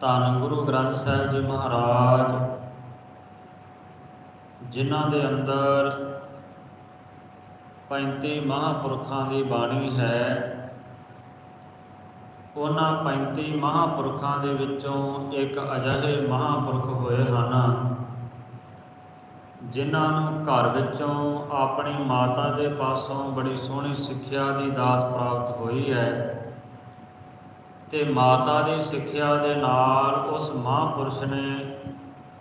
ਧੰਨ ਗੁਰੂ ਗ੍ਰੰਥ ਸਾਹਿਬ ਜੀ ਮਹਾਰਾਜ, ਜਿਨ੍ਹਾਂ ਦੇ ਅੰਦਰ 35 ਮਹਾਪੁਰਖਾਂ ਦੀ ਬਾਣੀ ਹੈ, ਉਹਨਾਂ 35 ਮਹਾਪੁਰਖਾਂ ਦੇ ਵਿੱਚੋਂ ਇੱਕ ਅਜਿਹੇ ਮਹਾਪੁਰਖ ਹੋਏ ਹਨ, ਜਿਨ੍ਹਾਂ ਨੂੰ ਘਰ ਵਿੱਚੋਂ ਆਪਣੀ ਮਾਤਾ ਦੇ ਪਾਸੋਂ ਬੜੀ ਸੋਹਣੀ ਸਿੱਖਿਆ ਦੀ ਦਾਤ ਪ੍ਰਾਪਤ ਹੋਈ ਹੈ। ਤੇ ਮਾਤਾ ਦੀ ਸਿੱਖਿਆ ਦੇ ਨਾਲ ਉਸ ਮਹਾਂਪੁਰਸ਼ ਨੇ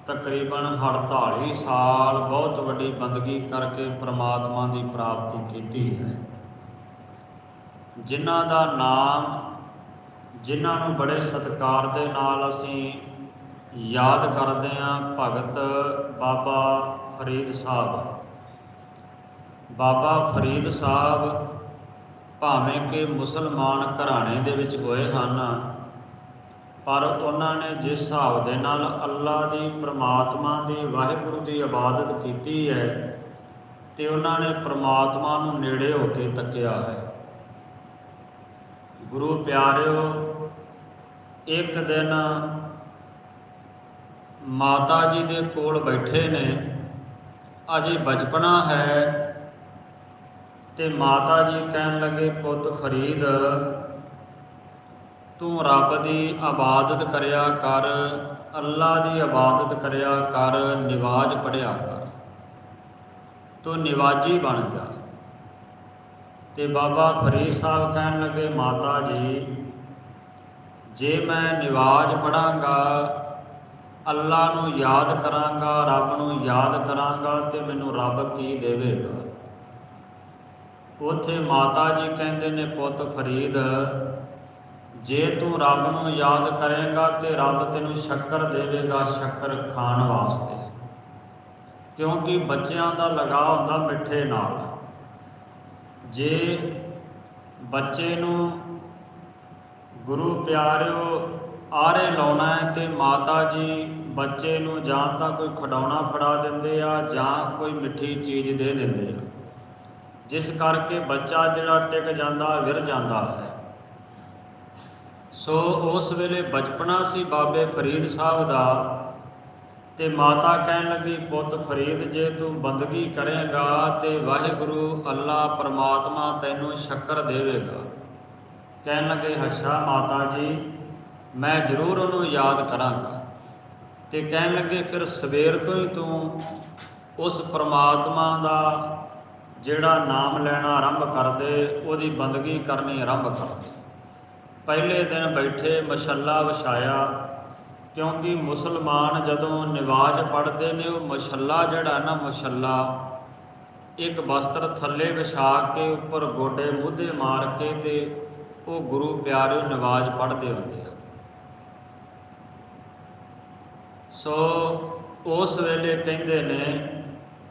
ਤਕਰੀਬਨ 48 ਸਾਲ ਬਹੁਤ ਵੱਡੀ ਬੰਦਗੀ ਕਰਕੇ ਪ੍ਰਮਾਤਮਾ ਦੀ ਪ੍ਰਾਪਤੀ ਕੀਤੀ ਹੈ। ਜਿਨ੍ਹਾਂ ਦਾ ਨਾਮ, ਜਿਨ੍ਹਾਂ ਨੂੰ ਬੜੇ ਸਤਿਕਾਰ ਦੇ ਨਾਲ ਅਸੀਂ ਯਾਦ ਕਰਦੇ ਹਾਂ, ਭਗਤ ਬਾਬਾ ਫਰੀਦ ਸਾਹਿਬ। ਬਾਬਾ ਫਰੀਦ ਸਾਹਿਬ ਭਾਵੇਂ ਕਿ ਮੁਸਲਮਾਨ ਘਰਾਣੇ ਦੇ ਵਿੱਚ ਹੋਏ ਹਨ, ਪਰ ਉਹਨਾਂ ਨੇ ਜਿਸ ਹਿਸਾਬ ਦੇ ਨਾਲ ਅੱਲਾ ਦੀ ਪ੍ਰਮਾਤਮਾ ਦੀ, ਵਾਹਿਗੁਰੂ ਦੀ ਇਬਾਦਤ ਕੀਤੀ ਹੈ, ਤੇ ਉਹਨਾਂ ਨੇ ਪ੍ਰਮਾਤਮਾ ਨੂੰ ਨੇੜੇ ਹੋ ਕੇ ਤੱਕਿਆ ਹੈ। ਗੁਰੂ ਪਿਆਰਿਓ, ਇੱਕ ਦਿਨ ਮਾਤਾ ਜੀ ਦੇ ਕੋਲ ਬੈਠੇ ਨੇ। ਅਜੇ ਬਚਪਨਾ ਹੈ ਤੇ ਮਾਤਾ ਜੀ ਕਹਿਣ ਲੱਗੇ, ਪੁੱਤ ਫਰੀਦ, ਤੂੰ ਰੱਬ ਦੀ ਆਬਾਦਤ ਕਰਿਆ ਕਰ ਅੱਲਾ ਦੀ ਆਬਾਦਤ ਕਰਿਆ ਕਰ, ਨਿਵਾਜ ਪੜਿਆ ਕਰ। ਤੂੰ ਨਿਵਾਜੀ ਬਣ ਜਾ। ਤੇ ਬਾਬਾ ਫਰੀਦ ਸਾਹਿਬ ਕਹਿਣ ਲੱਗੇ, ਮਾਤਾ ਜੀ, ਜੇ ਮੈਂ ਨਿਵਾਜ ਪੜਾਂਗਾ ਅੱਲਾ ਨੂੰ ਯਾਦ ਕਰਾਂਗਾ, ਰੱਬ ਨੂੰ ਯਾਦ ਕਰਾਂਗਾ, ਤੇ ਮੈਨੂੰ ਰੱਬ ਕੀ ਦੇਵੇਗਾ? ਉਥੇ ਮਾਤਾ ਜੀ ਕਹਿੰਦੇ ਨੇ, ਪੁੱਤ ਫਰੀਦ, ਜੇ ਤੂੰ ਰੱਬ ਨੂੰ ਯਾਦ ਕਰੇਗਾ ਤੇ ਰੱਬ ਤੈਨੂੰ ਸ਼ੱਕਰ ਦੇਵੇਗਾ, ਸ਼ੱਕਰ ਖਾਣ ਵਾਸਤੇ। ਕਿਉਂਕਿ ਬੱਚਿਆਂ ਦਾ ਲਗਾਅ ਹੁੰਦਾ ਮਿੱਠੇ ਨਾਲ। ਜੇ ਬੱਚੇ ਨੂੰ ਗੁਰੂ ਪਿਆਰਿਓ ਆਰੇ ਲਾਉਣਾ ਹੈ ਤੇ ਮਾਤਾ ਜੀ ਬੱਚੇ ਨੂੰ ਜਾਂ ਤਾਂ ਕੋਈ ਖਡਾਉਣਾ ਫੜਾ ਦਿੰਦੇ ਆ ਜਾਂ ਕੋਈ ਮਿੱਠੀ ਚੀਜ਼ ਦੇ ਦਿੰਦੇ ਆ। ਜਿਸ ਕਰਕੇ ਬੱਚਾ ਜਿਹੜਾ ਟਿਕ ਜਾਂਦਾ, ਵਿਰ ਜਾਂਦਾ ਹੈ। ਸੋ ਉਸ ਵੇਲੇ ਬਚਪਨਾ ਸੀ ਬਾਬੇ ਫਰੀਦ ਸਾਹਿਬ ਦਾ ਤੇ ਮਾਤਾ ਕਹਿਣ ਲੱਗੀ, ਪੁੱਤ ਫਰੀਦ, ਜੇ ਤੂੰ ਬੰਦਗੀ ਕਰੇਗਾ ਤੇ ਵਾਹਿਗੁਰੂ ਅੱਲਾ ਪਰਮਾਤਮਾ ਤੈਨੂੰ ਸ਼ੱਕਰ ਦੇਵੇਗਾ। ਕਹਿਣ ਲੱਗੇ ਹੱਛਾ ਮਾਤਾ ਜੀ, ਮੈਂ ਜ਼ਰੂਰ ਉਹਨੂੰ ਯਾਦ ਕਰਾਂਗਾ। ਤੇ ਕਹਿਣ ਲੱਗੇ, ਫਿਰ ਸਵੇਰ ਤੋਂ ਹੀ ਤੂੰ ਉਸ ਪਰਮਾਤਮਾ ਦਾ ਜਿਹੜਾ ਨਾਮ ਲੈਣਾ ਆਰੰਭ ਕਰਦੇ, ਉਹਦੀ ਬੰਦਗੀ ਕਰਨੀ ਆਰੰਭ ਕਰਦੇ। ਪਹਿਲੇ ਦਿਨ ਬੈਠੇ ਮਸ਼ੱਲਾ ਵਿਛਾਇਆ। ਕਿਉਂਕਿ ਮੁਸਲਮਾਨ ਜਦੋਂ ਨਿਵਾਜ ਪੜ੍ਹਦੇ ਨੇ, ਉਹ ਮਸ਼ੱਲਾ ਜਿਹੜਾ ਨਾ ਮਸ਼ੱਲਾ, ਇੱਕ ਵਸਤਰ ਥੱਲੇ ਵਿਛਾ ਕੇ, ਉੱਪਰ ਗੋਡੇ ਮੁੱਧੇ ਮਾਰ ਕੇ ਤੇ ਉਹ ਗੁਰੂ ਪਿਆਰੇ ਨਿਵਾਜ ਪੜ੍ਹਦੇ ਹੁੰਦੇ ਆ। ਸੋ ਉਸ ਵੇਲੇ ਕਹਿੰਦੇ ਨੇ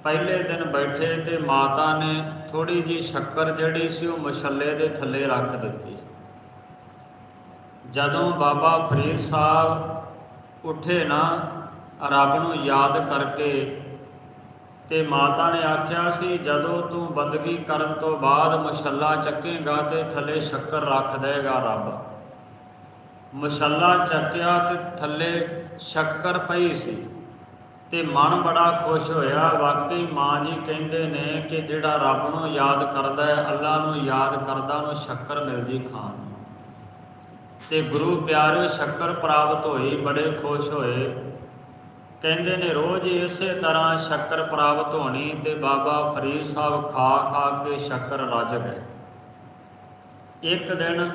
ਪਹਿਲੇ ਦਿਨ ਬੈਠੇ ਤੇ ਮਾਤਾ ਨੇ ਥੋੜੀ ਜੀ ਸ਼ੱਕਰ ਜਿਹੜੀ ਸੀ ਉਹ ਮਛੱਲੇ ਦੇ ਥੱਲੇ ਰੱਖ ਦਿੱਤੀ। ਜਦੋਂ ਬਾਬਾ ਫਰੀਦ ਸਾਹਿਬ ਉੱਠੇ ਨਾ, ਰੱਬ ਨੂੰ ਯਾਦ ਕਰਕੇ ਤੇ ਮਾਤਾ ਨੇ ਆਖਿਆ ਸੀ, ਜਦੋਂ ਤੂੰ ਬੰਦਗੀ ਕਰਨ ਤੋਂ ਬਾਅਦ ਮਛੱਲਾ ਚੱਕੇਗਾ ਤੇ ਥੱਲੇ ਸ਼ੱਕਰ ਰੱਖ ਦੇਗਾ ਰੱਬ। ਮਛੱਲਾ ਚੱਕਿਆ ਤੇ ਥੱਲੇ ਸ਼ੱਕਰ ਪਈ ਸੀ। ਤੇ ਮਨ ਬੜਾ ਖੁਸ਼ ਹੋਇਆ। ਵਾਕਈ ਮਾਂ ਜੀ ਕਹਿੰਦੇ ਨੇ ਕਿ ਜਿਹੜਾ ਰੱਬ ਨੂੰ ਯਾਦ ਕਰਦਾ ਹੈ ਅੱਲਾ ਨੂੰ ਯਾਦ ਕਰਦਾ, ਉਹਨੂੰ ਸ਼ੱਕਰ ਮਿਲਦੀ ਖਾਣ ਨੂੰ। ਤੇ ਗੁਰੂ ਪਿਆਰੇ ਸ਼ੱਕਰ ਪ੍ਰਾਪਤ ਹੋਈ, ਬੜੇ ਖੁਸ਼ ਹੋਏ। ਕਹਿੰਦੇ ਨੇ, ਰੋਜ਼ ਇਸੇ ਤਰ੍ਹਾਂ ਸ਼ੱਕਰ ਪ੍ਰਾਪਤ ਹੋਣੀ ਤੇ ਬਾਬਾ ਫਰੀਦ ਸਾਹਿਬ ਖਾ ਖਾ ਕੇ ਸ਼ੱਕਰ ਰੱਜ ਗਏ। ਇੱਕ ਦਿਨ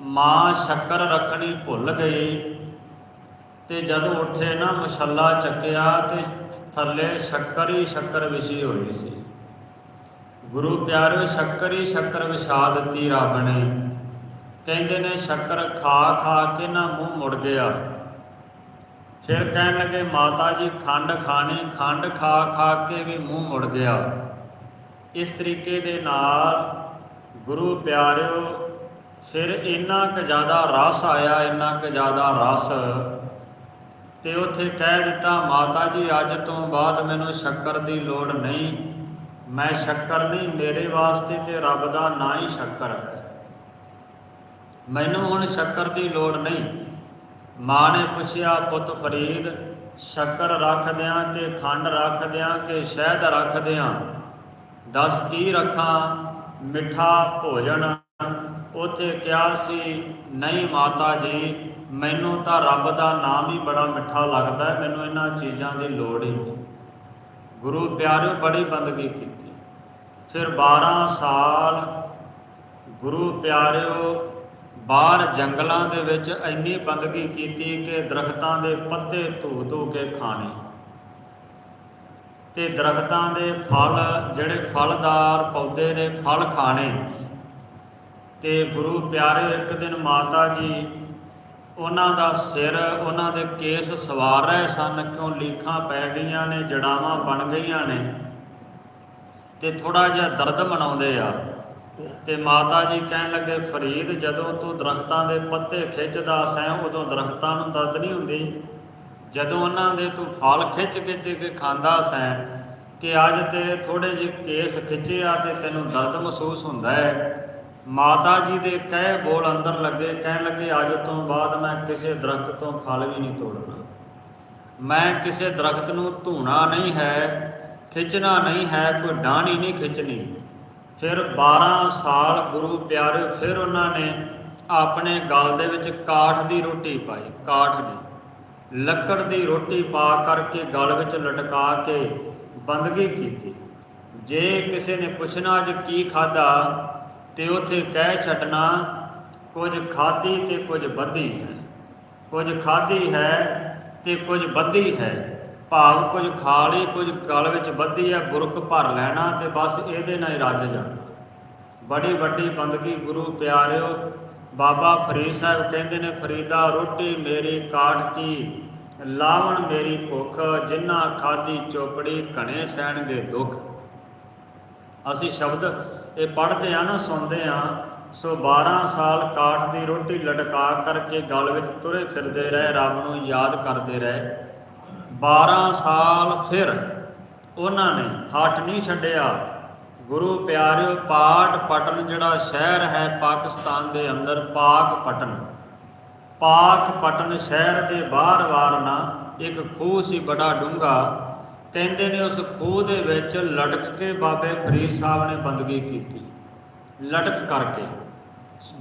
ਮਾਂ ਸ਼ੱਕਰ ਰੱਖਣੀ ਭੁੱਲ ਗਈ। ਤੇ ਜਦੋਂ ਉੱਠੇ ਨਾ ਮਸ਼ੱਲਾ ਚੱਕਿਆ ਤੇ ਥੱਲੇ ਸ਼ੱਕਰ ਹੀ ਸ਼ੱਕਰ ਵਿਛੀ ਹੋਈ ਸੀ। ਗੁਰੂ ਪਿਆਰੇ ਸ਼ੱਕਰ ਹੀ ਸ਼ੱਕਰ ਵਿਛਾ ਦਿੱਤੀ ਰੱਬ ਨੇ। ਕਹਿੰਦੇ ਨੇ, ਸ਼ੱਕਰ ਖਾ ਖਾ ਕੇ ਨਾ ਮੂੰਹ ਮੁੜ ਗਿਆ। ਫਿਰ ਕਹਿਣ ਲੱਗੇ, ਮਾਤਾ ਜੀ, ਖੰਡ ਖਾਣੀ, ਖੰਡ ਖਾ ਖਾ ਕੇ ਵੀ ਮੂੰਹ ਮੁੜ ਗਿਆ। ਇਸ ਤਰੀਕੇ ਦੇ ਨਾਲ ਗੁਰੂ ਪਿਆਰਿਓ, ਫਿਰ ਇੰਨਾ ਕੁ ਜ਼ਿਆਦਾ ਰਸ ਆਇਆ, ਇੰਨਾ ਕੁ ਜ਼ਿਆਦਾ ਰਸ ਤੇ ਉੱਥੇ ਕਹਿ ਦਿੱਤਾ, ਮਾਤਾ ਜੀ, ਅੱਜ ਤੋਂ ਬਾਅਦ ਮੈਨੂੰ ਸ਼ੱਕਰ ਦੀ ਲੋੜ ਨਹੀਂ। ਮੈਂ ਸ਼ੱਕਰ ਨਹੀਂ, ਮੇਰੇ ਵਾਸਤੇ ਤੇ ਰੱਬ ਦਾ ਨਾਂ ਹੀ ਸ਼ੱਕਰ ਹੈ। ਮੈਨੂੰ ਹੁਣ ਸ਼ੱਕਰ ਦੀ ਲੋੜ ਨਹੀਂ। ਮਾਂ ਨੇ ਪੁੱਛਿਆ, ਪੁੱਤ ਫਰੀਦ, ਸ਼ੱਕਰ ਰੱਖ ਦਿਆਂ ਕਿ ਖੰਡ ਰੱਖ ਦਿਆਂ ਕਿ ਸ਼ਹਿਦ ਰੱਖ ਦਿਆਂ? ਦਸ ਕੀ ਰੱਖਾਂ? ਮਿੱਠਾ ਭੋਜਨ? ਉਥੇ ਕਿਹਾ ਸੀ, ਨਹੀਂ ਮਾਤਾ ਜੀ ਮੈਨੂੰ ਤਾਂ ਰੱਬ ਦਾ ਨਾਮ ਹੀ ਬੜਾ ਮਿੱਠਾ ਲੱਗਦਾ ਹੈ, ਮੈਨੂੰ ਇਹਨਾਂ ਚੀਜ਼ਾਂ ਦੀ ਲੋੜ ਹੀ ਨਹੀਂ। ਗੁਰੂ ਪਿਆਰਿਓ, ਬੜੀ ਬੰਦਗੀ ਕੀਤੀ। ਫਿਰ 12 ਸਾਲ ਗੁਰੂ ਪਿਆਰਿਓ ਬਾਹਰ ਜੰਗਲਾਂ ਦੇ ਵਿੱਚ ਇੰਨੀ ਬੰਦਗੀ ਕੀਤੀ ਕਿ ਦਰਖਤਾਂ ਦੇ ਪੱਤੇ ਧੂ ਧੂ ਕੇ ਖਾਣੇ। ਤੇ ਦਰਖਤਾਂ ਦੇ ਫਲ, ਜਿਹੜੇ ਫਲਦਾਰ ਪੌਦੇ ਨੇ, ਫਲ ਖਾਣੇ। ਤੇ ਗੁਰੂ ਪਿਆਰੇ ਇੱਕ ਦਿਨ ਮਾਤਾ ਜੀ ਉਹਨਾਂ ਦਾ ਸਿਰ, ਉਹਨਾਂ ਦੇ ਕੇਸ ਸਵਾਰ ਰਹੇ ਸਨ, ਕਿਉਂ ਲੀਖਾਂ ਪੈ ਗਈਆਂ ਨੇ, ਜੜਾਵਾਂ ਬਣ ਗਈਆਂ ਨੇ। ਤੇ ਥੋੜਾ ਜਿਹਾ ਦਰਦ ਮਨਾਉਂਦੇ ਆ। ਤੇ ਮਾਤਾ ਜੀ ਕਹਿਣ ਲੱਗੇ, ਫਰੀਦ, ਜਦੋਂ ਤੂੰ ਦਰਖਤਾਂ ਦੇ ਪੱਤੇ ਖਿੱਚਦਾ ਸੈਂ ਉਦੋਂ ਦਰਖਤਾਂ ਨੂੰ ਦਰਦ ਨਹੀਂ ਹੁੰਦੀ। ਜਦੋਂ ਉਹਨਾਂ ਦੇ ਤੂੰ ਫਲ ਖਿੱਚ ਖਿੱਚ ਕੇ ਖਾਂਦਾ ਸੈਂ ਕਿ ਅੱਜ ਤੇਰੇ ਥੋੜੇ ਜਿਹੇ ਕੇਸ ਖਿੱਚੇ ਆ ਤੇ ਤੈਨੂੰ ਦਰਦ ਮਹਿਸੂਸ ਹੁੰਦਾ ਹੈ ਮਾਤਾ ਜੀ ਦੇ ਕਹਿ ਬੋਲ ਅੰਦਰ ਲੱਗੇ, ਕਹਿਣ ਲੱਗੇ, ਅੱਜ ਤੋਂ ਬਾਅਦ ਮੈਂ ਕਿਸੇ ਦਰਖਤ ਤੋਂ ਫਲ ਵੀ ਨਹੀਂ ਤੋੜਨਾ। ਮੈਂ ਕਿਸੇ ਦਰਖਤ ਨੂੰ ਧੂਣਾ ਨਹੀਂ ਹੈ, ਖਿੱਚਣਾ ਨਹੀਂ ਹੈ, ਕੋਈ ਡਾਣੀ ਨਹੀਂ ਖਿੱਚਣੀ। ਫਿਰ 12 ਸਾਲ ਗੁਰੂ ਪਿਆਰੇ, ਫਿਰ ਉਹਨਾਂ ਨੇ ਆਪਣੇ ਗਲ ਦੇ ਵਿੱਚ ਕਾਠ ਦੀ ਰੋਟੀ ਪਾਈ, ਕਾਠ ਦੀ। ਲੱਕੜ ਦੀ ਰੋਟੀ ਪਾ ਕਰਕੇ ਗਲ ਵਿੱਚ ਲਟਕਾ ਕੇ ਬੰਦਗੀ ਕੀਤੀ। ਜੇ ਕਿਸੇ ਨੇ ਪੁੱਛਣਾ ਅੱਜ ਕੀ ਖਾਦਾ ਤੇ ਉਥੇ ਕਹਿ ਛੱਡਣਾ, ਕੁਝ ਖਾਦੀ ਤੇ ਕੁਝ ਬੱਧੀ ਹੈ। ਕੁਝ ਖਾਦੀ ਹੈ ਤੇ ਕੁਝ ਬੱਧੀ ਹੈ। ਭਾਵ ਕੁਝ ਖਾ ਲਈ, ਕੁਝ ਗਲ ਵਿੱਚ ਬੱਧੀ ਹੈ, ਬੁਰਕ ਭਰ ਲੈਣਾ ਤੇ ਬਸ ਇਹਦੇ ਨਾਲ ਹੀ ਰੱਜ ਜਾਣਾ। ਬੜੀ ਵੱਡੀ ਬੰਦਗੀ, ਗੁਰੂ ਪਿਆਰਿਓ, ਬਾਬਾ ਫਰੀਦ ਸਾਹਿਬ ਕਹਿੰਦੇ ਨੇ, ਫਰੀਦਾ, ਰੋਟੀ ਮੇਰੀ ਕਾਟ ਕੀ, ਲਾਵਣ ਮੇਰੀ ਭੁੱਖ ਜਿਨ੍ਹਾਂ ਖਾਦੀ ਚੋਪੜੀ ਘਣੇ ਸਹਿਣਗੇ ਦੁੱਖ। ਅਸੀਂ ਸ਼ਬਦ ਇਹ ਪੜ੍ਹਦੇ ਆ ਨਾ, ਸੁਣਦੇ ਆ, ਸੋ 12 ਸਾਲ ਕਾਠ ਦੀ ਰੋਟੀ ਲਟਕਾ ਕਰਕੇ ਗਲ ਵਿੱਚ ਤੁਰੇ ਫਿਰਦੇ ਰਹੇ, ਰੱਬ ਨੂੰ ਯਾਦ ਕਰਦੇ ਰਹੇ। 12 ਸਾਲ ਫਿਰ ਉਹਨਾਂ ਨੇ ਹੱਟ ਨਹੀਂ ਛੱਡਿਆ। ਗੁਰੂ ਪਿਆਰਿਓ ਪਾਟ ਪਟਨ ਜਿਹੜਾ ਸ਼ਹਿਰ ਹੈ ਪਾਕਿਸਤਾਨ ਦੇ ਅੰਦਰ, ਪਾਕ ਪਟਨ। ਪਾਕ ਪਟਨ ਸ਼ਹਿਰ ਦੇ ਬਾਹਰ-ਬਾਹਰ ਨਾ, ਇੱਕ ਖੂਹ ਸੀ, ਬੜਾ ਡੂੰਘਾ। ਕਹਿੰਦੇ ਨੇ ਉਸ ਖੂਹ ਦੇ ਵਿੱਚ ਲਟਕ ਕੇ ਬਾਬੇ ਫਰੀਦ ਸਾਹਿਬ ਨੇ ਬੰਦਗੀ ਕੀਤੀ। ਲਟਕ ਕਰਕੇ।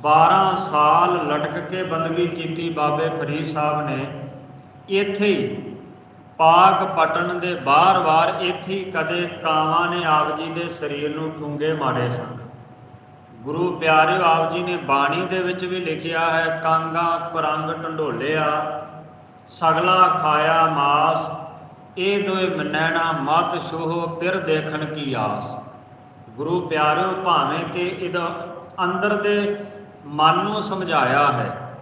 12 ਸਾਲ ਲਟਕ ਕੇ ਬੰਦਗੀ ਕੀਤੀ ਬਾਬੇ ਫਰੀਦ ਸਾਹਿਬ ਨੇ। ਇੱਥੇ ਹੀ ਪਾਕ ਪਟਨ ਦੇ ਬਾਹਰ-ਬਾਹਰ ਇੱਥੇ ਹੀ ਕਦੇ ਕਾਵਾਂ ਨੇ ਆਪ ਜੀ ਦੇ ਸਰੀਰ ਨੂੰ ਟੁੰਗੇ ਮਾਰੇ ਸਨ। ਗੁਰੂ ਪਿਆਰਿਓ, ਆਪ ਜੀ ਨੇ ਬਾਣੀ ਦੇ ਵਿੱਚ ਵੀ ਲਿਖਿਆ ਹੈ, ਕਾਂਗਾ ਕੁਰੰਗ ਢੰਡੋਲਿਆ, ਸਗਲਾ ਖਾਇਆ ਮਾਸ ਇਹ ਦੋਏ ਮਨੈਣਾ ਮਤ ਸ਼ੋਹ ਪਿਰ ਦੇਖਣ ਕੀ ਆਸ। ਗੁਰੂ ਪਿਆਰਿਓ, ਭਾਵੇਂ ਕਿ ਇਹਦਾ ਅੰਦਰ ਦੇ ਮਨ ਨੂੰ ਸਮਝਾਇਆ ਹੈ,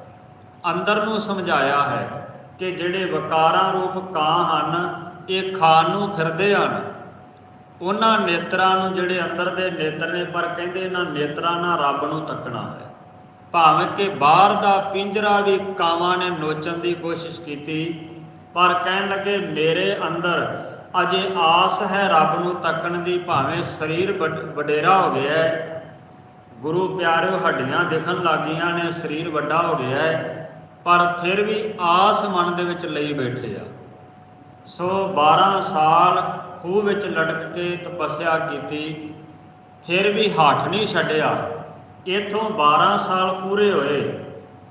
ਅੰਦਰ ਨੂੰ ਸਮਝਾਇਆ ਹੈ ਕਿ ਜਿਹੜੇ ਵਕਾਰਾਂ ਰੂਪ ਕਾਂ ਹਨ, ਇਹ ਖਾਣ ਨੂੰ ਫਿਰਦੇ ਹਨ। ਉਹਨਾਂ ਨੇਤਰਾਂ ਨੂੰ ਜਿਹੜੇ ਅੰਦਰ ਦੇ ਨੇਤਰ ਨੇ, ਪਰ ਕਹਿੰਦੇ ਇਹਨਾਂ ਨੇਤਰਾਂ ਨਾਲ ਰੱਬ ਨੂੰ ਤੱਕਣਾ ਹੈ। ਭਾਵੇਂ ਕਿ ਬਾਹਰ ਦਾ ਪਿੰਜਰਾ ਵੀ ਕਾਵਾਂ ਨੇ ਨੋਚਣ ਦੀ ਕੋਸ਼ਿਸ਼ ਕੀਤੀ ਪਰ ਕਹਿਣ ਲੱਗੇ, ਮੇਰੇ ਅੰਦਰ ਅਜੇ ਆਸ ਹੈ ਰੱਬ ਨੂੰ ਤੱਕਣ ਦੀ, ਭਾਵੇਂ ਸਰੀਰ ਵਡੇਰਾ ਹੋ ਗਿਆ ਹੈ। ਗੁਰੂ ਪਿਆਰਿਓ, ਹੱਡੀਆਂ ਦਿਖਣ ਲੱਗੀਆਂ ਨੇ, ਸਰੀਰ ਵੱਡਾ ਹੋ ਗਿਆ ਹੈ, ਪਰ ਫਿਰ ਵੀ ਆਸ ਮਨ ਦੇ ਵਿੱਚ ਲਈ ਬੈਠੇ ਆ। ਸੋ 12 ਸਾਲ ਖੂਹ ਵਿੱਚ ਲਟਕ ਕੇ ਤਪੱਸਿਆ ਕੀਤੀ, ਫਿਰ ਵੀ ਹੱਠ ਨਹੀਂ ਛੱਡਿਆ। ਇਥੋਂ 12 ਸਾਲ ਪੂਰੇ ਹੋਏ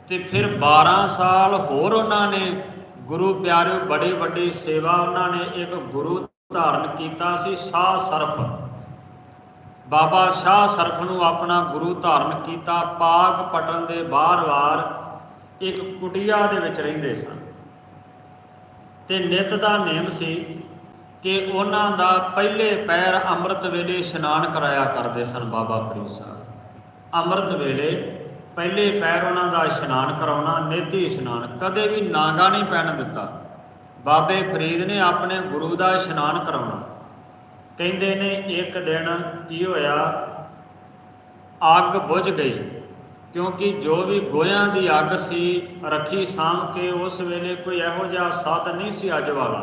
ਤੇ ਫਿਰ 12 ਸਾਲ ਹੋਰ ਉਹਨਾਂ ਨੇ ਗੁਰੂ ਪਿਆਰਿਓ, ਬੜੀ ਵੱਡੀ ਸੇਵਾ ਉਹਨਾਂ ਨੇ ਇੱਕ ਗੁਰੂ ਧਾਰਨ ਕੀਤਾ ਸੀ, ਸਾਹ ਸਰਪ। ਬਾਬਾ ਸ਼ਾਹ ਸਰਫ ਨੂੰ ਆਪਣਾ ਗੁਰੂ ਧਾਰਨ ਕੀਤਾ। ਪਾਕ ਪਟਨ ਦੇ ਬਾਹਰ-ਬਾਹਰ ਇੱਕ ਕੁਟਿਆ ਦੇ ਵਿੱਚ ਰਹਿੰਦੇ ਸਨ। ਤੇ ਨਿਤ ਦਾ ਨੇਮ ਸੀ ਕਿ ਉਹਨਾਂ ਦਾ ਪਹਿਲੇ ਪੈਰ ਅੰਮ੍ਰਿਤ ਵੇਲੇ ਇਸ਼ਨਾਨ ਕਰਾਇਆ ਕਰਦੇ ਸਨ ਬਾਬਾ ਫਰੀਦ ਸਾਹਿਬ। ਅੰਮ੍ਰਿਤ ਵੇਲੇ ਪਹਿਲੇ ਪੈਰ ਉਹਨਾਂ ਦਾ ਇਸ਼ਨਾਨ ਕਰਾਉਣਾ ਨੇਤੀ ਇਸ਼ਨਾਨ, ਕਦੇ ਵੀ ਨਾਗਾ ਨਹੀਂ ਪੈਣ ਦਿੱਤਾ। ਬਾਬੇ ਫਰੀਦ ਨੇ ਆਪਣੇ ਗੁਰੂ ਦਾ ਇਸ਼ਨਾਨ ਕਰਾਉਣਾ। ਕਹਿੰਦੇ ਨੇ, ਇੱਕ ਦਿਨ ਕੀ ਹੋਇਆ? ਅੱਗ ਬੁਝ ਗਈ, ਕਿਉਂਕਿ ਜੋ ਵੀ ਗੋਇਆਂ ਦੀ ਅੱਗ ਸੀ, ਰੱਖੀ ਸਾਂਭ ਕੇ ਉਸ ਵੇਲੇ ਕੋਈ ਇਹੋ ਜਿਹਾ ਸਾਧ ਨਹੀਂ ਸੀ ਅੱਜ ਵਾਲਾ।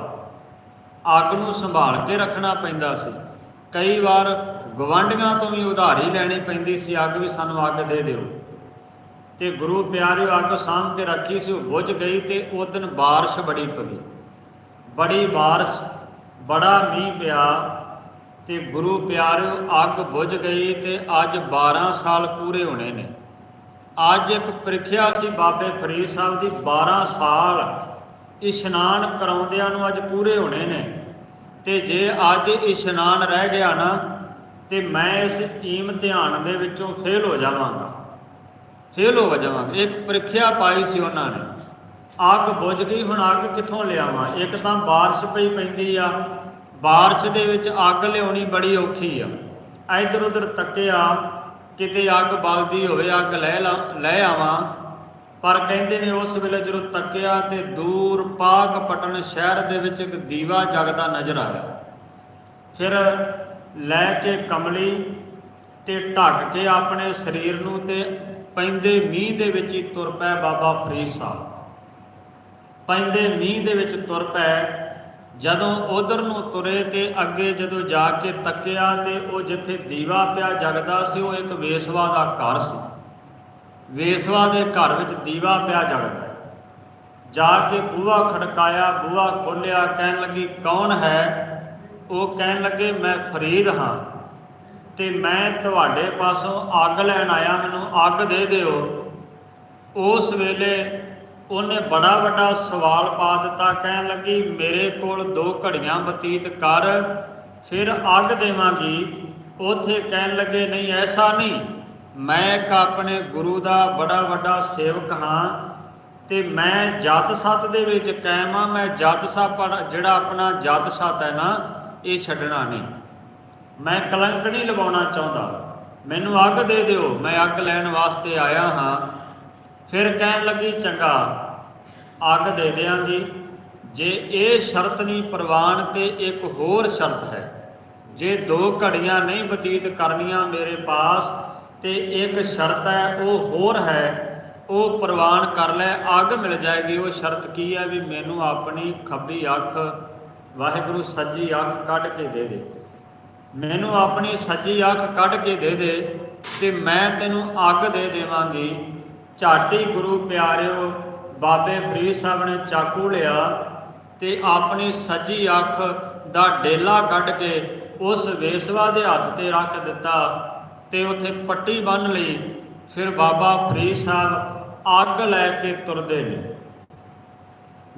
ਅੱਗ ਨੂੰ ਸੰਭਾਲ ਕੇ ਰੱਖਣਾ ਪੈਂਦਾ ਸੀ। ਕਈ ਵਾਰ ਗਵੰਡੀਆਂ ਤੋਂ ਵੀ ਉਧਾਰੀ ਲੈਣੀ ਪੈਂਦੀ ਸੀ, ਅੱਗ ਵੀ ਸਾਨੂੰ ਅੱਗ ਦੇ ਦਿਓ। ਤੇ ਗੁਰੂ ਪਿਆਰਿਓ ਅੱਗ ਸਾਂਭ ਕੇ ਰੱਖੀ ਸੀ, ਉਹ ਬੁਝ ਗਈ ਤੇ ਉਹ ਦਿਨ ਬਾਰਿਸ਼ ਬੜੀ ਪਈ। ਬੜੀ ਬਾਰਿਸ਼, ਬੜਾ ਮੀਂਹ ਪਿਆ ਤੇ ਗੁਰੂ ਪਿਆਰਿਓ ਅੱਗ ਬੁਝ ਗਈ ਤੇ ਅੱਜ 12 ਸਾਲ ਪੂਰੇ ਹੋਣੇ ਨੇ। ਅੱਜ ਇੱਕ ਪ੍ਰੀਖਿਆ ਸੀ ਬਾਬੇ ਫਰੀਦ ਸਾਹਿਬ ਦੀ 12 ਸਾਲ ਇਸ਼ਨਾਨ ਕਰਾਉਂਦਿਆਂ ਨੂੰ ਅੱਜ ਪੂਰੇ ਹੋਣੇ ਨੇ। ਤੇ ਜੇ ਅੱਜ ਇਸ਼ਨਾਨ ਰਹਿ ਗਿਆ ਨਾ, ਤੇ ਮੈਂ ਇਸ ਇਮਤਿਹਾਨ ਦੇ ਵਿੱਚੋਂ ਫੇਲ ਹੋ ਜਾਵਾਂਗਾ। ਫੇਲ ਹੋ ਜਾਵਾਂਗੇ। ਇੱਕ ਪ੍ਰੀਖਿਆ ਪਾਈ ਸੀ ਉਹਨਾਂ ਨੇ। ਅੱਗ ਬੁਝ ਗਈ, ਹੁਣ ਅੱਗ ਕਿੱਥੋਂ ਲਿਆਵਾਂ? ਇੱਕ ਤਾਂ ਬਾਰਿਸ਼ ਪਈ ਪੈਂਦੀ ਆ। ਬਾਰਿਸ਼ ਦੇ ਵਿੱਚ ਅੱਗ ਲਿਆਉਣੀ ਬੜੀ ਔਖੀ ਆ। ਇਧਰ ਉਧਰ ਤੱਕਿਆ, ਕਿਤੇ ਅੱਗ ਬਲਦੀ ਹੋਵੇ, ਅੱਗ ਲੈ ਲਾ, ਲੈ ਆਵਾਂ। ਪਰ ਕਹਿੰਦੇ ਨੇ ਉਸ ਵੇਲੇ ਜਦੋਂ ਤੱਕਿਆ ਤੇ ਦੂਰ ਪਾਕ ਪਟਨ ਸ਼ਹਿਰ ਦੇ ਵਿੱਚ ਇੱਕ ਦੀਵਾ ਜਗਦਾ ਨਜ਼ਰ ਆਇਆ। ਫਿਰ ਲੈ ਕੇ ਕਮਲੀ ਤੇ ਢੱਕ ਕੇ ਆਪਣੇ ਸਰੀਰ ਨੂੰ ਤੇ ਪੈਂਦੇ ਮੀਂਹ ਦੇ ਵਿੱਚ ਹੀ ਤੁਰ ਪੈ ਬਾਬਾ ਫਰੀਦ ਸਾਹਿਬ। ਪੈਂਦੇ ਮੀਂਹ ਦੇ ਵਿੱਚ ਤੁਰ ਪੈ, ਜਦੋਂ ਉਧਰ ਨੂੰ ਤੁਰੇ ਤੇ ਅੱਗੇ ਜਦੋਂ ਜਾ ਕੇ ਤੱਕਿਆ ਤੇ ਉਹ ਜਿੱਥੇ ਦੀਵਾ ਪਿਆ ਜਗਦਾ ਸੀ, ਉਹ ਇੱਕ ਵੇਸਵਾ ਦਾ ਘਰ ਸੀ। ਵੇਸਵਾ ਦੇ ਘਰ ਵਿੱਚ ਦੀਵਾ ਪਿਆ ਜਗਦਾ ਜਾ ਕੇ ਬੂਹਾ ਖੜਕਾਇਆ, ਬੂਹਾ ਖੋਲਿਆ ਕਹਿਣ ਲੱਗੀ, ਕੌਣ ਹੈ? ਉਹ ਕਹਿਣ ਲੱਗੇ, ਮੈਂ ਫਰੀਦ ਹਾਂ। ਤੇ ਮੈਂ ਤੁਹਾਡੇ ਪਾਸੋਂ ਅੱਗ ਲੈਣ ਆਇਆ, ਮੈਨੂੰ ਅੱਗ ਦੇ ਦਿਓ। ਉਸ ਵੇਲੇ ਉਹਨੇ ਬੜਾ ਵੱਡਾ ਸਵਾਲ ਪਾ ਦਿੱਤਾ, ਕਹਿਣ ਲੱਗੀ, ਮੇਰੇ ਕੋਲ ਦੋ ਘੜੀਆਂ ਬਤੀਤ ਕਰ, ਫਿਰ ਅੱਗ ਦੇਵਾਂਗੀ। ਉਥੇ ਕਹਿਣ ਲੱਗੇ, ਨਹੀਂ, ਐਸਾ ਨਹੀਂ। ਮੈਂ ਇੱਕ ਆਪਣੇ ਗੁਰੂ ਦਾ ਬੜਾ ਵੱਡਾ ਸੇਵਕ ਹਾਂ ਤੇ ਮੈਂ ਜਤ ਸਤ ਦੇ ਵਿੱਚ ਕਾਇਮ ਆ ਮੈਂ ਜਤ ਸਤ ਜਿਹੜਾ ਆਪਣਾ ਜਤ ਸਤ ਹੈ ਨਾ, ਇਹ ਛੱਡਣਾ ਨਹੀਂ। ਮੈਂ ਕਲੰਕ ਨਹੀਂ ਲਵਾਉਣਾ ਚਾਹੁੰਦਾ। ਮੈਨੂੰ ਅੱਗ ਦੇ ਦਿਓ, ਮੈਂ ਅੱਗ ਲੈਣ ਵਾਸਤੇ ਆਇਆ ਹਾਂ। ਫਿਰ ਕਹਿਣ ਲੱਗੀ, ਚੰਗਾ, ਅੱਗ ਦੇ ਦਿਆਂਗੀ। ਜੇ ਇਹ ਸ਼ਰਤ ਨਹੀਂ ਪ੍ਰਵਾਨ ਤੇ ਇੱਕ ਹੋਰ ਸ਼ਰਤ ਹੈ। ਜੇ ਦੋ ਘੜੀਆਂ ਨਹੀਂ ਬਤੀਤ ਕਰਨੀਆਂ ਮੇਰੇ ਪਾਸ ਤੇ ਇੱਕ ਸ਼ਰਤ ਹੈ, ਉਹ ਹੋਰ ਹੈ, ਉਹ ਪ੍ਰਵਾਨ ਕਰ ਲੈ, ਅੱਗ ਮਿਲ ਜਾਏਗੀ। ਉਹ ਸ਼ਰਤ ਕੀ ਹੈ ਵੀ ਮੈਨੂੰ ਆਪਣੀ ਖੱਬੀ ਅੱਖ, ਵਾਹਿਗੁਰੂ ਸੱਜੀ ਅੱਖ ਕੱਢ ਕੇ ਦੇ ਦੇ। ਮੈਨੂੰ ਆਪਣੀ ਸੱਜੀ ਅੱਖ ਕੱਢ ਕੇ ਦੇ ਦੇ ਤੇ ਮੈਂ ਤੈਨੂੰ ਅੱਗ ਦੇ ਦੇਵਾਂਗੀ। ਝਾਟੀ ਗੁਰੂ ਪਿਆਰਿਓ, ਬਾਬੇ ਫਰੀਦ ਸਾਹਿਬ ਨੇ ਚਾਕੂ ਲਿਆ ਤੇ ਆਪਣੀ ਸੱਜੀ ਅੱਖ ਦਾ ਡੇਲਾ ਕੱਢ ਕੇ ਉਸ ਵੇਸਵਾ ਦੇ ਹੱਥ ਤੇ ਰੱਖ ਦਿੱਤਾ ਤੇ ਉੱਥੇ ਪੱਟੀ ਬੰਨ ਲਈ। ਫਿਰ ਬਾਬਾ ਫਰੀਦ ਸਾਹਿਬ ਅੱਗ ਲੈ ਕੇ ਤੁਰਦੇ ਨੇ।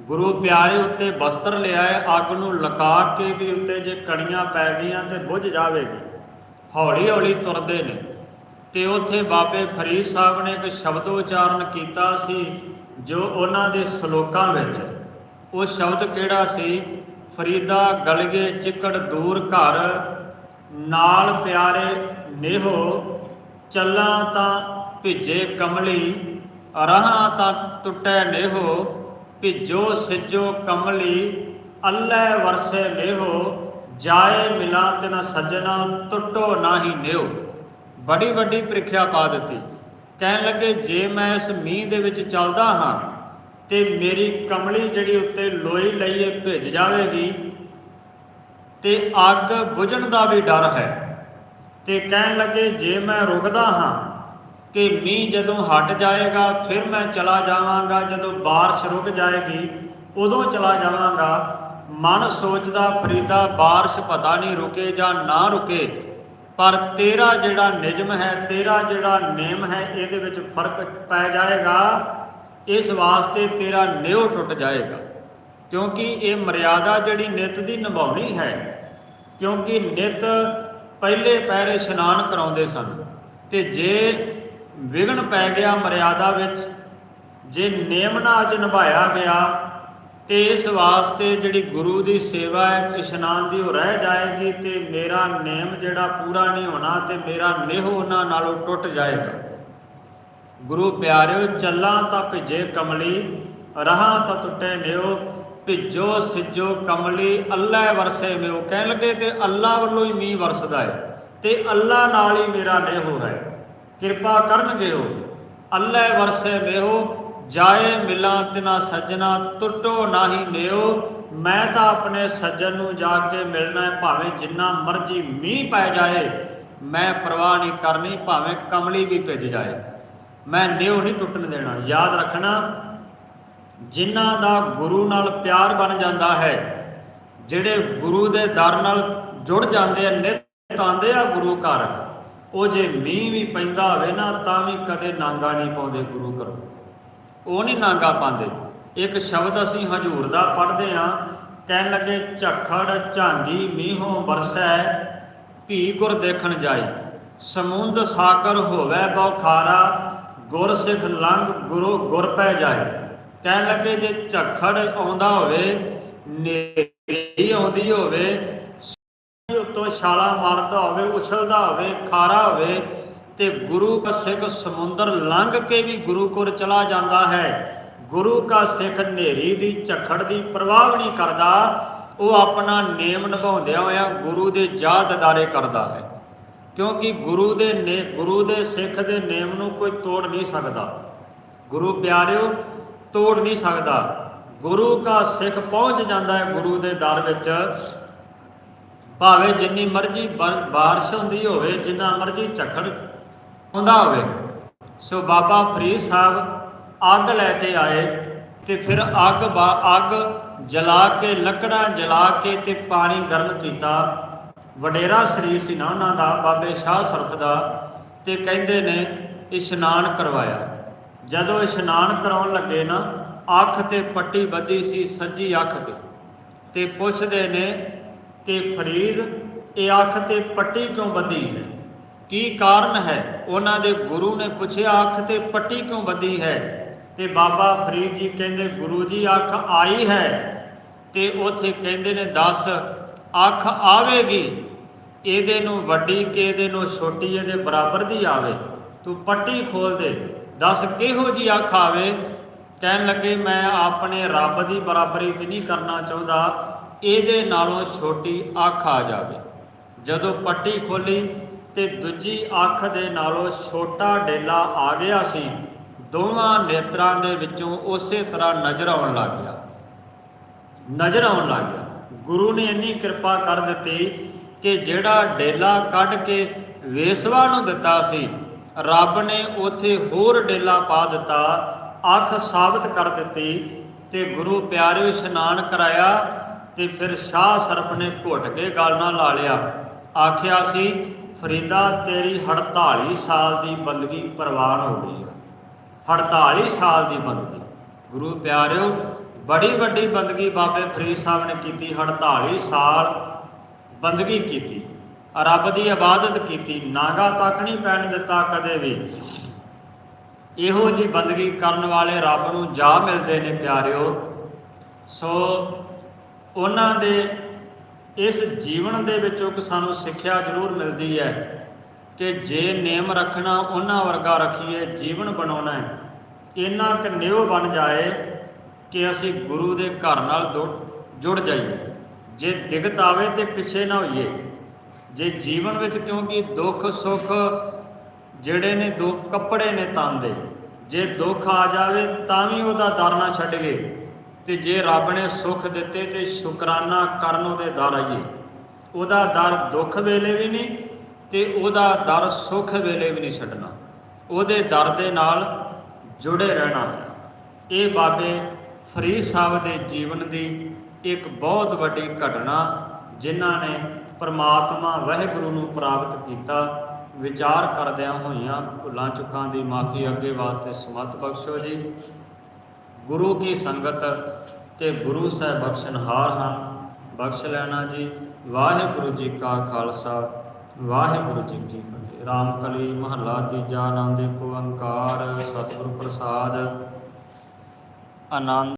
ਗੁਰੂ ਪਿਆਰੇ ਉੱਤੇ ਬਸਤਰ ਲਿਆਏ ਅੱਗ ਨੂੰ ਲਕਾ ਕੇ ਵੀ ਉੱਤੇ ਜੇ ਕਣੀਆਂ ਪੈ ਗਈਆਂ ਤੇ ਬੁਝ ਜਾਵੇਗੀ। ਹੌਲੀ ਹੌਲੀ ਤੁਰਦੇ ਨੇ। ਤੇ ਉੱਥੇ ਬਾਬੇ ਫਰੀਦ ਸਾਹਿਬ ਨੇ ਇੱਕ ਸ਼ਬਦ ਉਚਾਰਨ ਕੀਤਾ ਸੀ, ਜੋ ਉਹਨਾਂ ਦੇ ਸ਼ਲੋਕਾਂ ਵਿੱਚ। ਉਹ ਸ਼ਬਦ ਕਿਹੜਾ ਸੀ? ਫਰੀਦਾ, ਗਲਗੇ, ਚਿੱਕੜ, ਦੂਰ ਘਰ, ਨਾਲ ਪਿਆਰੇ ਨੇਹੋ, ਚੱਲਾਂ ਤਾਂ ਭਿੱਜੇ ਕਮਲੀ ਰਹਾ ਤਾਂ ਟੁੱਟੇ ਨੇਹੋ ਭਿੱਜੋ ਸਿੱਜੋ ਕਮਲੀ, ਅੱਲੇ ਵਰਸੇ ਲੇਹੋ ਜਾਏ ਮਿਲਾ ਨਾ ਸੱਜਣਾ, ਟੁੱਟੋ ਨਾਹੀ ਨਿਓ ਬੜੀ ਵੱਡੀ ਪ੍ਰੀਖਿਆ ਪਾ ਦਿੱਤੀ। ਕਹਿਣ ਲੱਗੇ, ਜੇ ਮੈਂ ਇਸ ਮੀਂਹ ਦੇ ਵਿੱਚ ਚੱਲਦਾ ਹਾਂ, ਤੇ ਮੇਰੀ ਕਮਲੀ ਜਿਹੜੀ ਉੱਤੇ ਲੋਈ ਲਈਏ ਭਿੱਜ ਜਾਵੇਗੀ, ਤੇ ਅੱਗ ਬੁਝਣ ਦਾ ਵੀ ਡਰ ਹੈ। ਤੇ ਕਹਿਣ ਲੱਗੇ, ਜੇ ਮੈਂ ਰੁਕਦਾ ਹਾਂ ਕਿ ਮੀਂਹ ਜਦੋਂ ਹਟ ਜਾਏਗਾ, ਫਿਰ ਮੈਂ ਚਲਾ ਜਾਵਾਂਗਾ। ਜਦੋਂ ਬਾਰਿਸ਼ ਰੁਕ ਜਾਏਗੀ, ਉਦੋਂ ਚਲਾ ਜਾਵਾਂਗਾ। ਮਨ ਸੋਚਦਾ, ਫਰੀਦਾ, ਬਾਰਿਸ਼ ਪਤਾ ਨਹੀਂ ਰੁਕੇ ਜਾਂ ਨਾ ਰੁਕੇ, ਪਰ ਤੇਰਾ ਜਿਹੜਾ ਨਿਯਮ ਹੈ, ਤੇਰਾ ਜਿਹੜਾ ਨੇਮ ਹੈ, ਇਹਦੇ ਵਿੱਚ ਫ਼ਰਕ ਪੈ ਜਾਏਗਾ। ਇਸ ਵਾਸਤੇ ਤੇਰਾ ਨਿਉ ਟੁੱਟ ਜਾਏਗਾ। ਕਿਉਂਕਿ ਇਹ ਮਰਿਆਦਾ ਜਿਹੜੀ ਨਿਤ ਦੀ ਨਿਭਾਉਣੀ ਹੈ, ਕਿਉਂਕਿ ਨਿਤ ਪਹਿਲੇ ਪੈਰੇ ਇਸ਼ਨਾਨ ਕਰਾਉਂਦੇ ਸਨ, ਤੇ ਜੇ ਵਿਗਣ ਪੈ ਗਿਆ ਮਰਿਆਦਾ ਵਿੱਚ। ਜੇ ਨੇਮ ਨਾ ਅੱਜ ਨਿਭਾਇਆ ਗਿਆ, ਤੇ ਇਸ ਵਾਸਤੇ ਜਿਹੜੀ ਗੁਰੂ ਦੀ ਸੇਵਾ ਹੈ, ਇਸ਼ਨਾਨ ਦੀ ਉਹ ਰਹਿ ਜਾਏਗੀ ਤੇ ਮੇਰਾ ਨੇਮ ਜਿਹੜਾ ਪੂਰਾ ਨਹੀਂ ਹੋਣਾ ਤੇ ਮੇਰਾ ਨਿਹ ਉਹਨਾਂ ਨਾਲੋਂ ਟੁੱਟ ਜਾਏਗਾ। ਗੁਰੂ ਪਿਆਰਿਓ, ਚੱਲਾਂ ਤਾਂ ਭਿੱਜੇ ਕਮਲੀ, ਰਹਾ ਤਾਂ ਟੁੱਟੇ ਨਿਓ, ਭਿੱਜੋ ਸਿੱਜੋ ਕਮਲੀ, ਅੱਲਾ ਵਰਸੇ ਮਿਓ ਕਹਿਣ ਲੱਗੇ ਕਿ ਅੱਲਾ ਵੱਲੋਂ ਹੀ ਮੀਂਹ ਵਰਸਦਾ ਹੈ ਤੇ ਅੱਲਾ ਨਾਲ ਹੀ ਮੇਰਾ ਨਿਹੋ ਹੈ। ਕਿਰਪਾ ਕਰਨਗੇ ਉਹ। ਅੱਲਾ ਵਰਸੇ ਮਿਓ ਜਾਏ ਮਿਲਾਂ ਤਿਨਾ ਸੱਜਣਾ ਟੁੱਟੋ ਨਾਹੀ ਨਿਓ ਮੈਂ ਤਾਂ ਆਪਣੇ ਸੱਜਣ ਨੂੰ ਜਾ ਕੇ ਮਿਲਣਾ ਹੈ, ਭਾਵੇਂ ਜਿੰਨਾ ਮਰਜ਼ੀ ਮੀਂਹ ਪੈ ਜਾਏ। ਮੈਂ ਪਰਵਾਹ ਨਹੀਂ ਕਰਨੀ, ਭਾਵੇਂ ਕਮਲੀ ਵੀ ਭਿੱਜ ਜਾਏ। ਮੈਂ ਨਿਉ ਨਹੀਂ ਟੁੱਟਣ ਦੇਣਾ। ਯਾਦ ਰੱਖਣਾ, ਜਿਨ੍ਹਾਂ ਦਾ ਗੁਰੂ ਨਾਲ ਪਿਆਰ ਬਣ ਜਾਂਦਾ ਹੈ, ਜਿਹੜੇ ਗੁਰੂ ਦੇ ਦਰ ਨਾਲ ਜੁੜ ਜਾਂਦੇ ਆ, ਨਿਤ ਆਉਂਦੇ ਆ ਗੁਰੂ ਘਰ। ਉਹ ਜੇ ਮੀਂਹ ਵੀ ਪੈਂਦਾ ਹੋਵੇ ਨਾ, ਤਾਂ ਵੀ ਕਦੇ ਨਾਂਗਾ ਨਹੀਂ ਪਾਉਂਦੇ ਗੁਰੂ ਘਰ। ਉਹ ਨਹੀਂ ਨਾਂਗਾ ਪਾਉਂਦੇ। ਇੱਕ ਸ਼ਬਦ ਅਸੀਂ ਹਜੂਰ ਦਾ ਪੜ੍ਹਦੇ ਆ ਕਹਿਣ ਲੱਗੇ, ਝੱਖੜ ਝਾਂਗੀ ਮੀਂਹੋਂ ਵਰਸੈ ਭੀ ਗੁਰ ਦੇਖਣ ਜਾਈ ਸਮੁੰਦ ਸਾਗਰ ਹੋਵੇ ਬਹੁ ਗੁਰ ਸਿੱਖ ਲੰਘ ਗੁਰੂ ਗੁਰ ਪੈ ਜਾਏ। ਕਹਿਣ ਲੱਗੇ, ਜੇ ਝੱਖੜ ਆਉਂਦਾ ਹੋਵੇ, ਨੇਰੀ ਆਉਂਦੀ ਹੋਵੇ ਉੱਤੋਂ ਛਾਲਾ ਮਾਰਦਾ ਹੋਵੇ, ਉਛਲਦਾ ਹੋਵੇ, ਖਾਰਾ ਹੋਵੇ ਤੇ ਗੁਰੂ ਦਾ ਸਿੱਖ ਸਮੁੰਦਰ ਲੰਘ ਕੇ ਵੀ ਗੁਰੂ ਕੋਲ ਚਲਾ ਜਾਂਦਾ ਹੈ। ਗੁਰੂ ਦਾ ਸਿੱਖ ਨੇਰੀ ਦੀ ਝੱਖੜ ਦੀ ਪਰਵਾਹ ਨਹੀਂ ਕਰਦਾ। ਉਹ ਆਪਣਾ ਨੇਮ ਨਿਭਾਉਂਦਿਆਂ ਹੋਇਆਂ ਗੁਰੂ ਦੇ ਜਾਹ ਦਦਾਰੇ ਕਰਦਾ ਹੈ। ਕਿਉਂਕਿ ਗੁਰੂ ਦੇ ਨੇ, ਗੁਰੂ ਦੇ ਸਿੱਖ ਦੇ ਨੇਮ ਨੂੰ ਕੋਈ ਤੋੜ ਨਹੀਂ ਸਕਦਾ। ਗੁਰੂ ਪਿਆਰਿਓ, ਤੋੜ ਨਹੀਂ ਸਕਦਾ। ਗੁਰੂ ਦਾ ਸਿੱਖ ਪਹੁੰਚ ਜਾਂਦਾ ਹੈ ਗੁਰੂ ਦੇ ਦਰ ਵਿੱਚ। ਭਾਵੇਂ ਜਿੰਨੀ ਮਰਜ਼ੀ ਬਰ- ਬਾਰਿਸ਼ ਹੁੰਦੀ ਹੋਵੇ, ਜਿੰਨਾ ਮਰਜ਼ੀ ਝੱਖੜ ਹੁੰਦਾ ਹੋਵੇ। ਸੋ ਬਾਬਾ ਫਰੀਦ ਸਾਹਿਬ ਅੱਗ ਲੈ ਕੇ ਆਏ ਤੇ ਫਿਰ ਅੱਗ ਬਾ- ਅੱਗ ਜਲਾ ਕੇ, ਲੱਕੜਾਂ ਜਲਾ ਕੇ ਤੇ ਪਾਣੀ ਗਰਮ ਕੀਤਾ। ਵਡੇਰਾ ਸਰੀਰ ਸੀ ਨਾ ਉਹਨਾਂ ਦਾ, ਬਾਬੇ ਸ਼ਾਹ ਸਰਫ ਦਾ ਤੇ ਕਹਿੰਦੇ ਨੇ ਇਸ਼ਨਾਨ ਕਰਵਾਇਆ। ਜਦੋਂ ਇਸ਼ਨਾਨ ਕਰਾਉਣ ਲੱਗੇ ਨਾ, ਅੱਖ ਤੇ ਪੱਟੀ ਬੱਧੀ ਸੀ, ਸੱਜੀ ਅੱਖ ਤੇ। ਤੇ ਪੁੱਛਦੇ ਨੇ ਕਿ ਫਰੀਦ ਇਹ ਅੱਖ ਤੇ ਪੱਟੀ ਕਿਉਂ ਬੱਧੀ ਹੈ? ਕੀ ਕਾਰਨ ਹੈ? ਉਹਨਾਂ ਦੇ ਗੁਰੂ ਨੇ ਪੁੱਛਿਆ, ਅੱਖ ਤੇ ਪੱਟੀ ਕਿਉਂ ਬੱਧੀ ਹੈ? ਤੇ ਬਾਬਾ ਫਰੀਦ ਜੀ ਕਹਿੰਦੇ, ਗੁਰੂ ਜੀ, ਅੱਖ ਆਈ ਹੈ। ਤੇ ਉਥੇ ਕਹਿੰਦੇ ਨੇ 10 ਅੱਖ ਆਵੇਗੀ। ਇਹਦੇ ਨੂੰ ਵੱਡੀ ਕਿ ਇਹਦੇ ਨੂੰ ਛੋਟੀ, ਇਹਦੇ ਬਰਾਬਰ ਦੀ ਆਵੇ। ਤੂੰ ਪੱਟੀ ਖੋਲ ਦੇ। ਦੱਸ, ਕਿਹੋ ਜੀ ਅੱਖ ਆਵੇ? ਕਹਿਣ ਲੱਗੇ, ਮੈਂ ਆਪਣੇ ਰੱਬ ਦੀ ਬਰਾਬਰੀ ਤੇ ਨਹੀਂ ਕਰਨਾ ਚਾਹੁੰਦਾ। ਇਹਦੇ ਨਾਲੋਂ ਛੋਟੀ ਅੱਖ ਆ ਜਾਵੇ। ਜਦੋਂ ਪੱਟੀ ਖੋਲੀ ਤੇ ਦੂਜੀ ਅੱਖ ਦੇ ਨਾਲੋਂ ਛੋਟਾ ਡੇਲਾ ਆ ਗਿਆ ਸੀ, ਦੋਵਾਂ ਨੇਤਰਾਂ ਦੇ ਵਿੱਚੋਂ ਉਸੇ ਤਰ੍ਹਾਂ ਨਜ਼ਰ ਆਉਣ ਲੱਗ ਗਿਆ। ਨਜ਼ਰ ਆਉਣ ਲੱਗ ਗਿਆ। ਗੁਰੂ ਨੇ ਇੰਨੀ ਕਿਰਪਾ ਕਰ ਦਿੱਤੀ ਕਿ ਜਿਹੜਾ ਡੇਲਾ ਕੱਢ ਕੇ ਵੇਸਵਾ ਨੂੰ ਦਿੱਤਾ ਸੀ, ਰੱਬ ਨੇ ਉਥੇ ਹੋਰ ਡੇਲਾ ਪਾ ਦਿੱਤਾ, ਅੱਖ ਸਾਬਤ ਕਰ ਦਿੱਤੀ ਤੇ ਗੁਰੂ ਪਿਆਰੇ ਇਸ਼ਨਾਨ ਕਰਾਇਆ ਤੇ ਫਿਰ ਸ਼ਾਹ ਸਰਪ ਨੇ ਘੁੱਟ ਕੇ ਗੱਲ ਨਾਲ ਲਾ ਲਿਆ। ਆਖਿਆ ਸੀ, ਫਰੀਦਾ, ਤੇਰੀ 48 ਸਾਲ ਦੀ ਬੰਦਗੀ ਪਰਵਾਨ ਹੋ ਗਈ ਹੈ। 48 ਸਾਲ ਦੀ ਬੰਦਗੀ। ਗੁਰੂ ਪਿਆਰਿਓ, ਬੜੀ ਵੱਡੀ ਬੰਦਗੀ ਬਾਬੇ ਫਰੀਦ ਸਾਹਿਬ ਨੇ ਕੀਤੀ। 48 ਸਾਲ ਬੰਦਗੀ ਕੀਤੀ। ਰੱਬ ਦੀ ਇਬਾਦਤ ਕੀਤੀ। ਨਾਗਾ ਤੱਕ ਨਹੀਂ ਪੈਣ ਦਿੱਤਾ ਕਦੇ ਵੀ। ਇਹੋ ਜੀ ਬੰਦਗੀ ਕਰਨ ਵਾਲੇ ਰੱਬ ਨੂੰ ਜਾ ਮਿਲਦੇ ਨੇ ਪਿਆਰਿਓ। ਸੋ ਉਹਨਾਂ ਦੇ ਇਸ ਜੀਵਨ ਦੇ ਵਿੱਚੋਂ ਕਿ ਸਾਨੂੰ ਸਿੱਖਿਆ ਜ਼ਰੂਰ ਮਿਲਦੀ ਹੈ ਕਿ ਜੇ ਨੇਮ ਰੱਖਣਾ ਉਹਨਾਂ ਵਰਗਾ ਰੱਖੀਏ, ਜੀਵਨ ਬਣਾਉਣਾ ਹੈ, ਇੰਨਾ ਕੁ ਨਿਉ ਬਣ ਜਾਏ ਕਿ ਅਸੀਂ ਗੁਰੂ ਦੇ ਘਰ ਨਾਲ ਦੁ- ਜੁੜ ਜਾਈਏ। ਜੇ ਦਿੱਕਤ ਆਵੇ ਤੇ ਪਿੱਛੇ ਨਾ ਹੋਈਏ। ਜੇ ਜੀਵਨ ਵਿੱਚ ਕਿਉਂਕਿ ਦੁੱਖ, ਸੁੱਖ ਜਿਹੜੇ ਨੇ ਦੋ ਕੱਪੜੇ ਨੇ ਤਨ ਜੇ ਦੁੱਖ ਆ ਜਾਵੇ ਤਾਂ ਵੀ ਉਹਦਾ ਦਰ ਨਾ ਛੱਡ ਗਏ। ਤੇ ਜੇ ਰੱਬ ਨੇ ਸੁੱਖ ਦਿੱਤੇ ਤੇ ਸ਼ੁਕਰਾਨਾ ਕਰਨ ਉਹਦੇ ਦਰ ਆਈਏ। ਉਹਦਾ ਦਰ ਦੁੱਖ ਵੇਲੇ ਵੀ ਨਹੀਂ ਤੇ ਉਹਦਾ ਦਰ ਸੁੱਖ ਵੇਲੇ ਵੀ ਨਹੀਂ ਛੱਡਣਾ। ਉਹਦੇ ਦਰ ਦੇ ਨਾਲ ਜੁੜੇ ਰਹਿਣਾ। ਇਹ ਬਾਬੇ ਫਰੀਦ ਸਾਹਿਬ ਦੇ ਜੀਵਨ ਦੀ ਇੱਕ ਬਹੁਤ ਵੱਡੀ ਘਟਨਾ ਜਿਨ੍ਹਾਂ ਨੇ ਪਰਮਾਤਮਾ ਵਾਹਿਗੁਰੂ ਨੂੰ ਪ੍ਰਾਪਤ ਕੀਤਾ। ਵਿਚਾਰ ਕਰਦਿਆਂ ਹੋਈਆਂ ਭੁੱਲਾਂ ਚੁੱਕਾਂ ਦੀ ਮਾਫੀ ਅੱਗੇ ਵਾਸਤੇ ਸਮਤ ਬਖਸ਼ੋ ਜੀ। ਗੁਰੂ ਕੀ ਸੰਗਤ ਤੇ ਗੁਰੂ ਸਾਹਿਬ ਬਖਸ਼ਣਹਾਰ ਹਨ ਬਖਸ਼ ਲੈਣਾ ਜੀ। ਵਾਹਿਗੁਰੂ ਜੀ ਕਾ ਖਾਲਸਾ, ਵਾਹਿਗੁਰੂ ਜੀ ਕੀ ਫਤਿਹ। ਰਾਮਕਲੀ ਮਹੱਲਾ ਤੀਜਾ ਨਾਮ ਦੇ ਓੰਕਾਰ, ਸਤਿਗੁਰ ਪ੍ਰਸਾਦ, ਆਨੰਦ